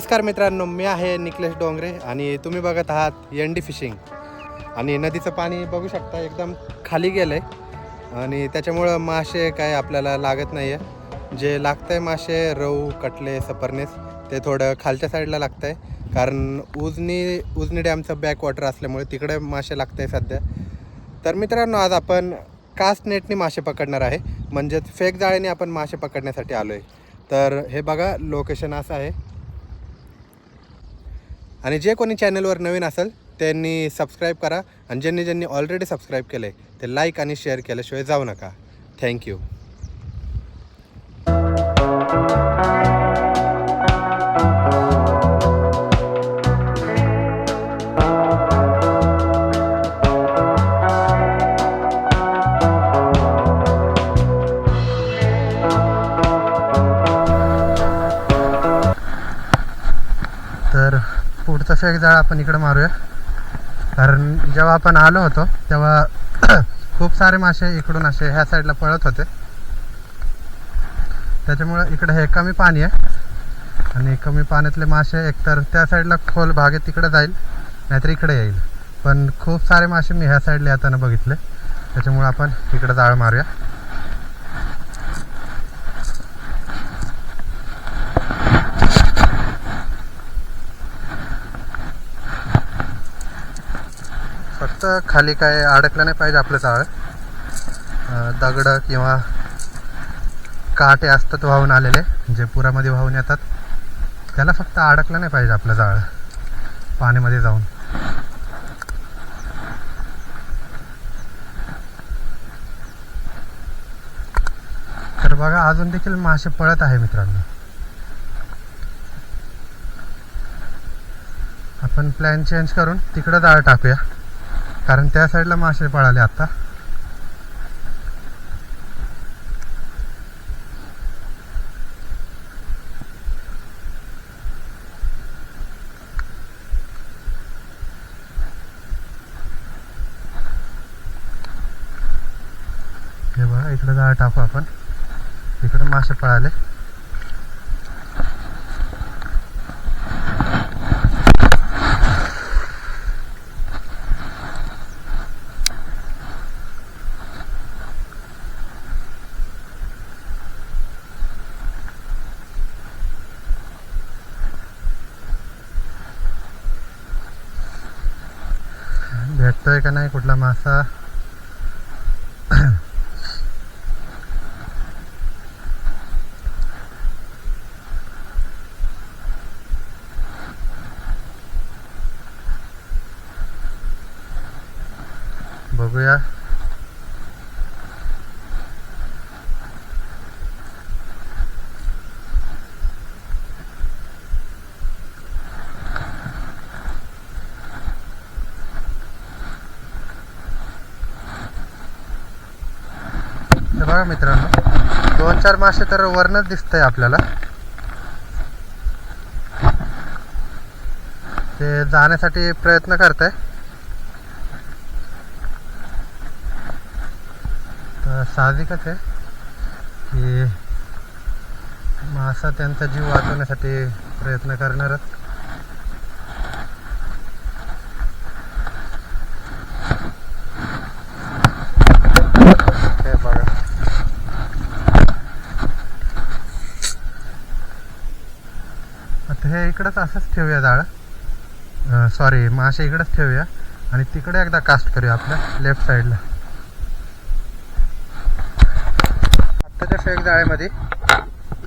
नमस्कार मित्रांनो मी आहे निकलेश डोंगरे आणि तुम्ही बघत आहात एन फिशिंग. आणि नदीचं पाणी बघू शकता एकदम खाली गेलं आहे आणि त्याच्यामुळं मासे काय आपल्याला लागत नाही आहे जे लागतं आहे मासे रहू कटले सपरनेस ते थोडं खालच्या साईडला लागतं आहे कारण उजनी उजनी डॅमचं बॅकवॉटर असल्यामुळे तिकडे मासे लागतं आहे सध्या. तर मित्रांनो आज आपण कास्ट नेटने मासे पकडणार आहे. म्हणजेच फेक जाळ्याने आपण मासे पकडण्यासाठी आलो आहे तर हे बघा लोकेशन असं आहे. आणि जे कोणी चॅनलवर नवीन असेल त्यांनी सबस्क्राईब करा. आणि ज्यांनी ज्यांनी ऑलरेडी सबस्क्राईब केलं आहे ते लाईक आणि शेअर केल्याशिवाय जाऊ नका. थँक्यू पुढचा एक जाळ आपण इकडं मारूया. कारण जेव्हा आपण आलो होतो तेव्हा खूप सारे मासे इकडून असे ह्या साईडला पळत होते. त्याच्यामुळं इकडं हे कमी पाणी आहे. आणि कमी पाण्यातले मासे एकतर त्या साईडला खोल भाग आहे तिकडे जाईल नाहीतर इकडे येईल. पण खूप सारे मासे मी ह्या साईडला येताना बघितले. त्याच्यामुळं आपण इकडं जाळ मारूया. फक्त खाली काय अडकलं नाही पाहिजे आपलं चाळ दगड दगडं किंवा काटे असतात वाहून आलेले जे पुरामध्ये वाहून येतात. त्याला फक्त अडकलं नाही पाहिजे आपलं जाळ पाण्यामध्ये जाऊन. तर बघा अजून देखील मासे पळत आहे मित्रांनो. आपण प्लॅन चेंज करून तिकडं जाळ टाकूया. कारण त्या साईडला मासे पळाले आता. हे बघा इकडं जाळं टाकू आपण. इकडं मासे पळाले. भेटतोय का नाही कुठला मासा? बघूया हे बघा मित्रांनो दोन चार मासे तर वरनच आहे आपल्याला. ते जाण्यासाठी प्रयत्न करत आहे तर साहजिकच आहे की मासा त्यांचा जीव वाचवण्यासाठी प्रयत्न करणारच हे बघा आता हे इकडंच असंच ठेवूया जाळं. सॉरी मासे इकडंच ठेवूया. आणि तिकडे एकदा कास्ट करूया आपल्या लेफ्ट साईडला आत्ताच्या फेक जाळ्यामध्ये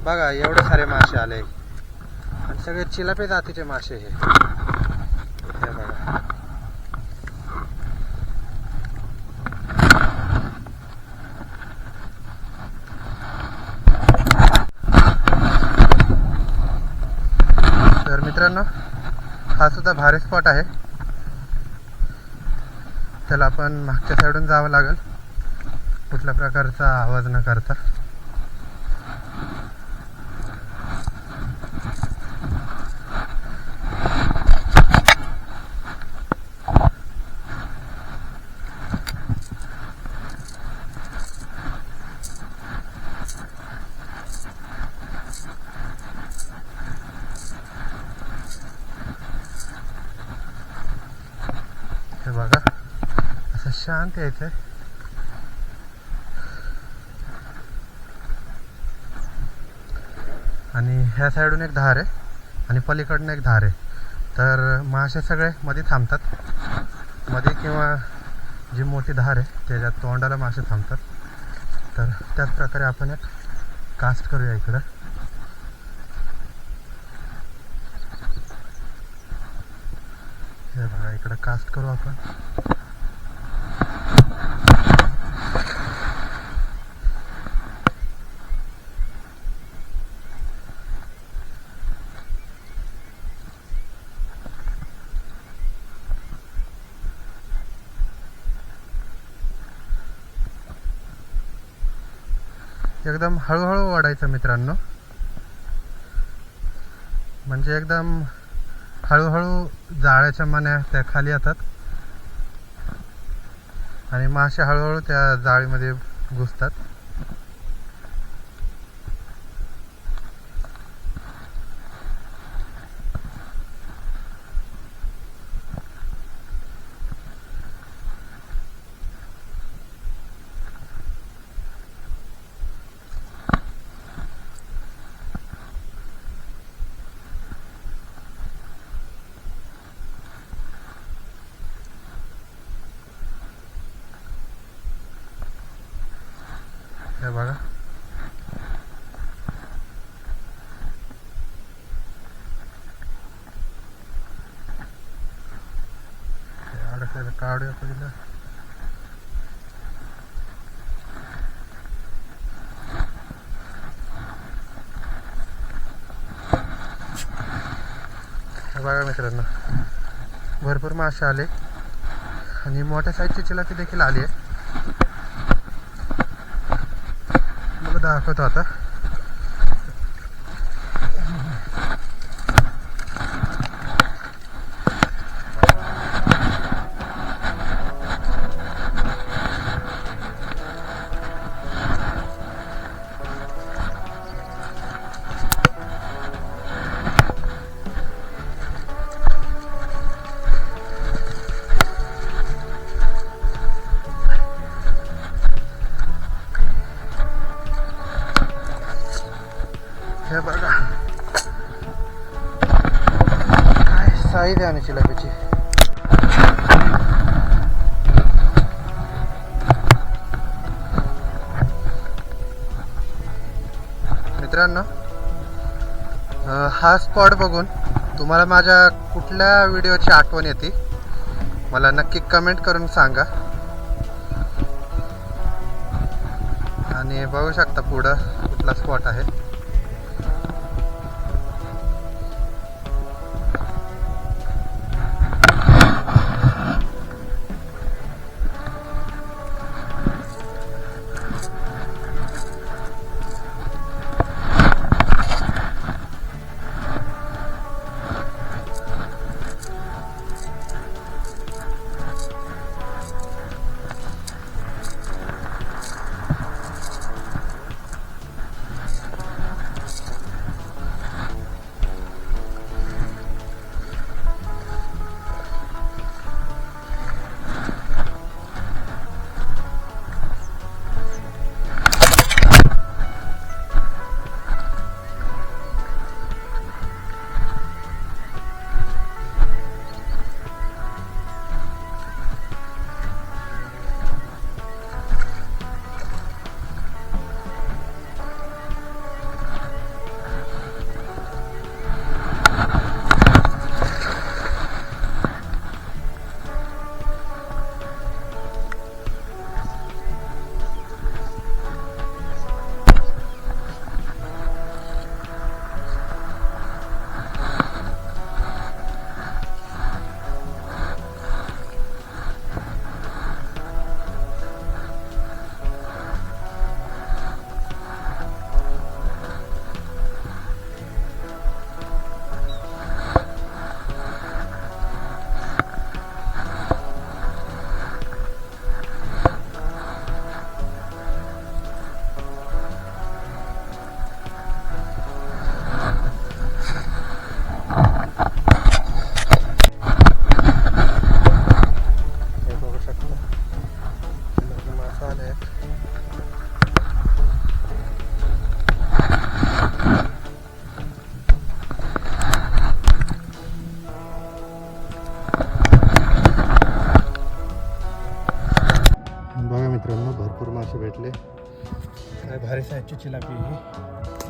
बघा एवढे सारे मासे आले. आणि सगळे चिलापे जातीचे मासे हे बघा तर मित्रांनो हा सुद्धा भारी स्पॉट आहे. त्याला आपण मागच्या साईडून जावं लागेल. कुठल्या प्रकारचा आवाज न करता. शांत यायचंय आणि ह्या साईडून एक धार आहे आणि पलीकडनं एक धार आहे. तर मासे सगळे मध्ये थांबतात. मध्ये किंवा जी मोठी धार आहे त्याच्यात तोंडाला मासे थांबतात. तर त्याच प्रकारे आपण एक कास्ट करूया इकडं. हे बघा इकडं कास्ट करू आपण. एकदम हळूहळू वाढायचं मित्रांनो. म्हणजे एकदम हळूहळू जाळ्याच्या मान्या त्या खाली येतात. आणि मासे हळूहळू त्या जाळीमध्ये घुसतात. बघा. अडकलेलं काढूया पहिलं. बघा मित्रांनो भरपूर मासे आले. आणि मोठ्या साईजची चिलापी देखील आली. आहे मला दाखवतो आता. काय साईज चिलापीची मित्रांनो हा स्पॉट बघून तुम्हाला माझ्या कुठल्या व्हिडिओची आठवण येते मला नक्की कमेंट करून सांगा. आणि बघू शकता पुढं कुठला स्पॉट आहे. असे भेटले. काय भारी साईजची चिलापी ही.